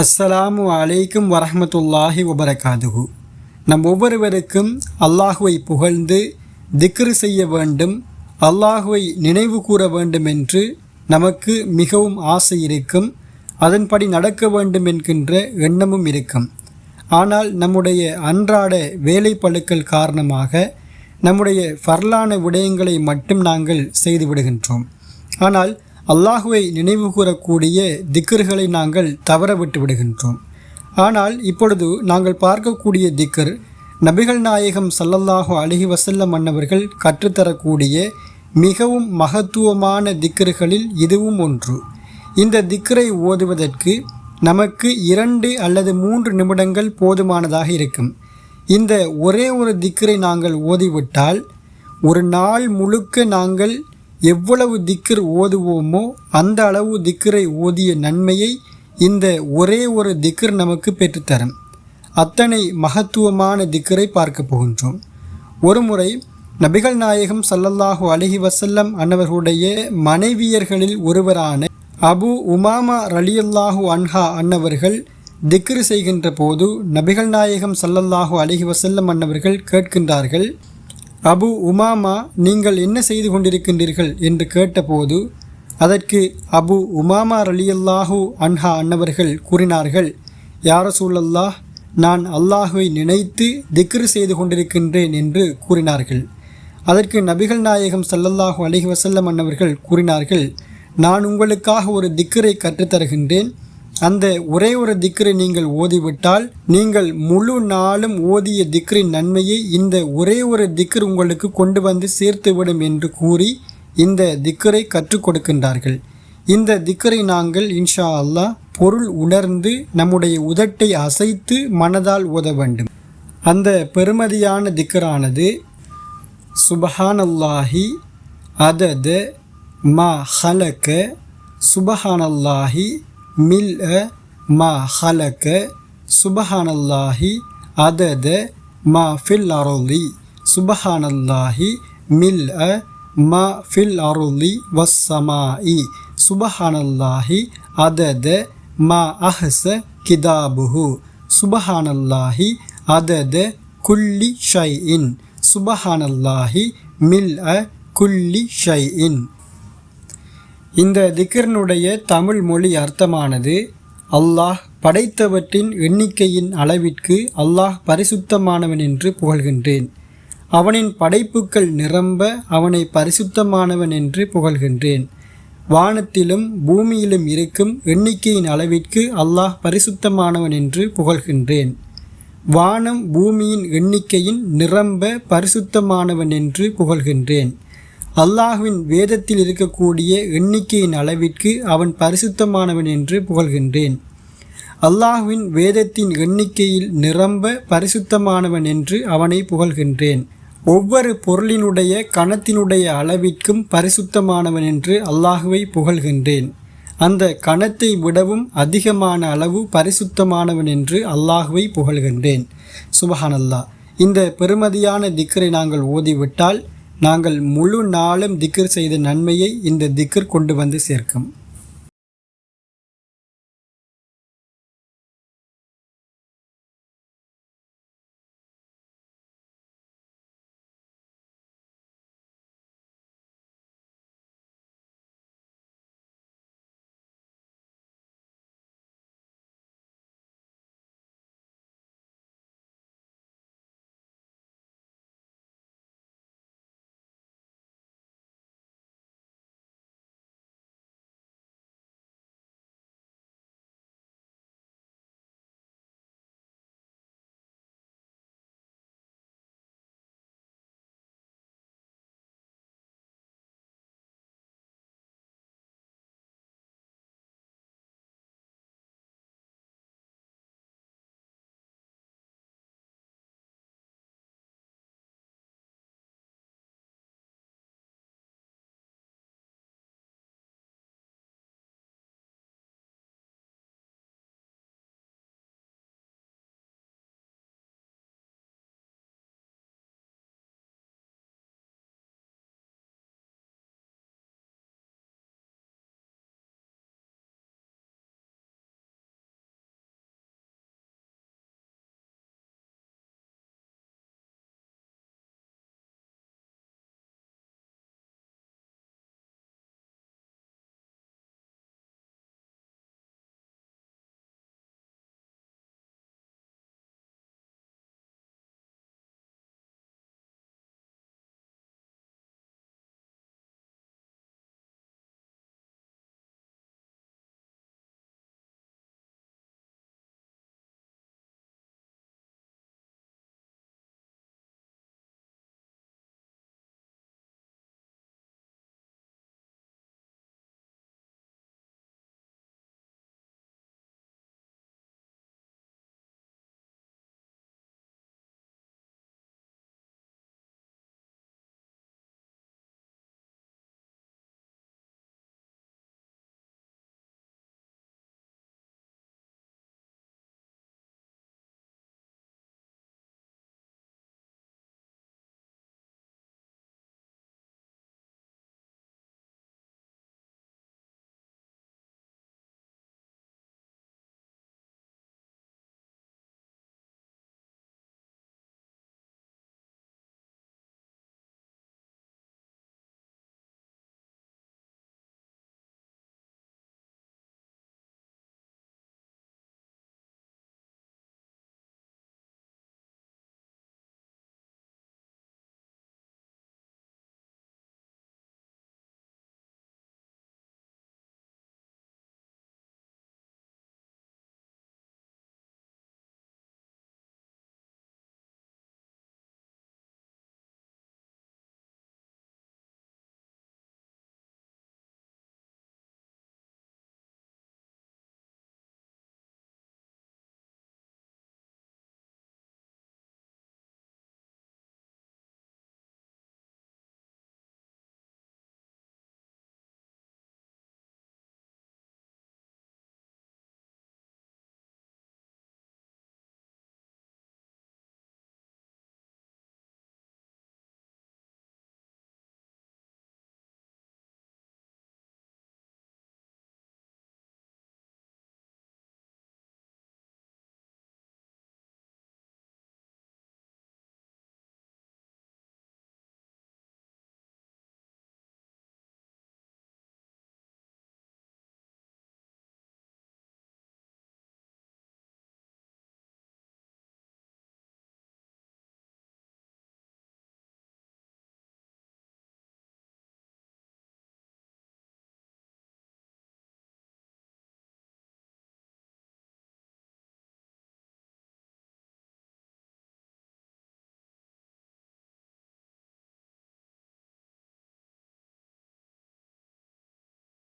அஸ்ஸலாமு அலைக்கும் வரஹமத்துல்லாஹி வபரகாதுகு நம் ஒவ்வொருவருக்கும் அல்லாஹுவை புகழ்ந்து திக்ரு செய்ய வேண்டும் அல்லாஹுவை நினைவு கூற வேண்டும் என்று நமக்கு மிகவும் ஆசை இருக்கும் அதன்படி நடக்க வேண்டும் என்கின்ற எண்ணமும் இருக்கும். ஆனால் நம்முடைய அன்றாட வேலை பழுக்கள் காரணமாக நம்முடைய ஃபர்லான விடயங்களை மட்டும் நாங்கள் செய்து விடுகின்றோம். ஆனால் அல்லாஹுவை நினைவு கூறக்கூடிய திக்கர்களை நாங்கள் தவற விட்டு விடுகின்றோம். ஆனால் இப்பொழுது நாங்கள் பார்க்கக்கூடிய திக்கர் நபிகள் நாயகம் சல்லல்லாஹு அலிஹி வசல்லம் மன்னவர்கள் கற்றுத்தரக்கூடிய மிகவும் மகத்துவமான திக்கர்களில் இதுவும் ஒன்று. இந்த திக்கரை ஓதுவதற்கு நமக்கு இரண்டு அல்லது மூன்று நிமிடங்கள் போதுமானதாக இருக்கும். இந்த ஒரே ஒரு திக்கரை நாங்கள் ஓதிவிட்டால் ஒரு நாள் முழுக்க நாங்கள் எவ்வளவு திக்கர் ஓதுவோமோ அந்த அளவு திக்கரை ஓதிய நன்மையை இந்த ஒரே ஒரு திக்கர் நமக்கு பெற்றுத்தரும். அத்தனை மகத்துவமான திக்கரை பார்க்க போகின்றோம். ஒருமுறை நபிகள் நாயகம் சல்லல்லாஹு அலஹி வசல்லம் அன்னவர்களுடைய மனைவியர்களில் ஒருவரான அபு உமாமா ரலியல்லாஹு அன்ஹா அன்னவர்கள் திக்ரு செய்கின்ற போது நபிகள் நாயகம் சல்லல்லாஹு அலஹி வசல்லம் அன்னவர்கள் கேட்கின்றார்கள் அபு உமாமா நீங்கள் என்ன செய்து கொண்டிருக்கின்றீர்கள்? என்று கேட்டபோது அதற்கு அபு உமாமா ரலியல்லாஹு அன்ஹா அன்னவர்கள் கூறினார்கள் யார சூழல்லாஹ் நான் அல்லாஹுவை நினைத்து திக்ரு செய்து கொண்டிருக்கின்றேன் என்று கூறினார்கள். அதற்கு நபிகள் நாயகம் சல்லல்லாஹு அலஹி வசல்லம் அன்னவர்கள் கூறினார்கள் நான் உங்களுக்காக ஒரு திக்கரை கற்றுத்தருகின்றேன். அந்த ஒரே ஒரு திக்ரை நீங்கள் ஓதிவிட்டால் நீங்கள் முழு நாளும் ஓதிய திக்ரின் நன்மையை இந்த ஒரே ஒரு திக்ர் உங்களுக்கு கொண்டு வந்து சேர்த்துவிடும் என்று கூறி இந்த திக்கரை கற்றுக் கொடுக்கின்றார்கள். இந்த திக்கரை நாங்கள் இன்ஷா அல்லாஹ் பொருள் உணர்ந்து நம்முடைய உதட்டை அசைத்து மனதால் ஓத வேண்டும். அந்த பெருமதியான திக்கரானது சுபஹானல்லாஹி அதத மா ஹலக்க சுபஹானல்லாஹி மில் மா ஹலக்க சுபஹானல்லாஹி அதத மா ஃபில் அருளி. சுபஹானல்லாஹி மில் மா ஃபில் அருளி வஸ்ஸமாஇ. சுபஹானல்லாஹி அதத மா அஹ்ச கிதாபுஹு. சுபஹானல்லாஹி அதத குல்லி ஷைஇன். சுபஹானல்லாஹி மில் அ குல்லி ஷைஇன். இந்த திக்கர்னுடைய தமிழ் மொழி அர்த்தமானது அல்லாஹ் படைத்தவற்றின் எண்ணிக்கையின் அளவிற்கு அல்லாஹ் பரிசுத்தமானவன் என்று புகழ்கின்றேன். அவனின் படைப்புக்கள் நிரம்ப அவனை பரிசுத்தமானவன் என்று புகழ்கின்றேன். வானத்திலும் பூமியிலும் இருக்கும் எண்ணிக்கையின் அளவிற்கு அல்லாஹ் பரிசுத்தமானவன் என்று புகழ்கின்றேன். வானம் பூமியின் எண்ணிக்கையின் நிரம்ப பரிசுத்தமானவன் என்று புகழ்கின்றேன். அல்லாஹுவின் வேதத்தில் இருக்கக்கூடிய எண்ணிக்கையின் அளவிற்கு அவன் பரிசுத்தமானவன் என்று புகழ்கின்றேன். அல்லாஹுவின் வேதத்தின் எண்ணிக்கையில் நிரம்ப பரிசுத்தமானவன் என்று அவனை புகழ்கின்றேன். ஒவ்வொரு பொருளினுடைய கணத்தினுடைய அளவிற்கும் பரிசுத்தமானவன் என்று அல்லாஹுவை புகழ்கின்றேன். அந்த கணத்தை விடவும் அதிகமான அளவு பரிசுத்தமானவன் என்று அல்லாஹுவை புகழ்கின்றேன். சுபஹானல்லா இந்த பெருமதியான திக்கரை நாங்கள் ஓதிவிட்டால் நாங்கள் முழு நாளும் திக்கர் செய்த நன்மையை இந்த திக்கர் கொண்டு வந்து சேர்க்கும்.